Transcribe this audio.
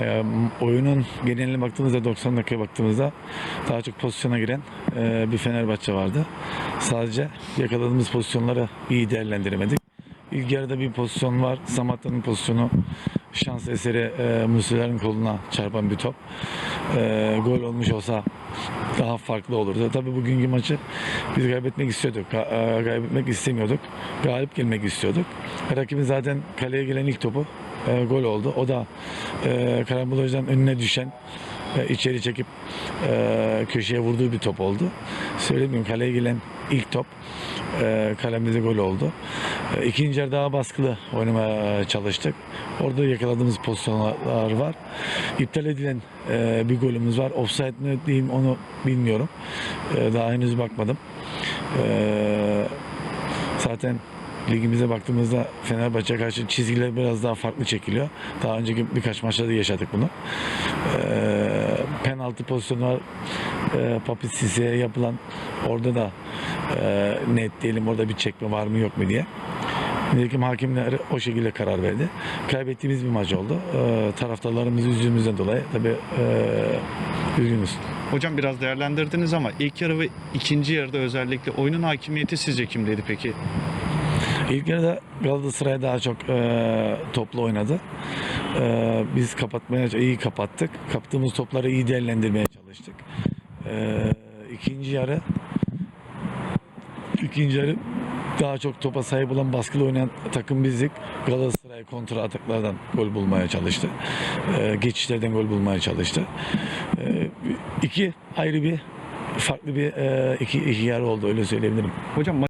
E, oyunun geneline baktığımızda 90 dakikaya baktığımızda daha çok pozisyona giren e, bir Fenerbahçe vardı. Sadece yakaladığımız pozisyonları iyi değerlendiremedik. İlk yarıda bir pozisyon var. Samatta'nın pozisyonu şans eseri e, Muslera'nın koluna çarpan bir top. E, gol olmuş olsa daha farklı olurdu. Tabii bugünkü maçı biz kaybetmek istiyorduk. Ka- e, kaybetmek istemiyorduk. Galip gelmek istiyorduk. Rakibin zaten kaleye gelen ilk topu e, gol oldu. O da e, karambolajdan önüne düşen e, içeri çekip e, köşeye vurduğu bir top oldu. Söylemiyorum kaleye gelen ilk top e, kalemize gol oldu. E, ikinci yarı daha baskılı oynamaya çalıştık. Orada yakaladığımız pozisyonlar var. İptal edilen e, bir golümüz var. Offside mi diyeyim onu bilmiyorum. E, daha henüz bakmadım. E, zaten ligimize baktığımızda Fenerbahçe karşı çizgiler biraz daha farklı çekiliyor. Daha önceki birkaç maçta da yaşadık bunu. E, penaltı pozisyonu var. E, Papi Sisse'ye yapılan orada da e, net diyelim orada bir çekme var mı yok mu diye. Nitekim hakimler o şekilde karar verdi. Kaybettiğimiz bir maç oldu. E, taraftarlarımız yüzümüzden dolayı tabii e, üzgünüz. Hocam biraz değerlendirdiniz ama ilk yarı ve ikinci yarıda özellikle oyunun hakimiyeti sizce kimdeydi peki? İlk yarıda Galatasaray daha çok e, toplu oynadı. E, biz kapatmaya iyi kapattık. Kaptığımız topları iyi değerlendirmeye çalıştık. E, ikinci yarı ikinci yarı daha çok topa sahip olan baskılı oynayan takım bizdik. Galatasaray kontra ataklardan gol bulmaya çalıştı. E, geçişlerden gol bulmaya çalıştı. E, iki ayrı bir farklı bir e, iki, iki yarı oldu öyle söyleyebilirim. Hocam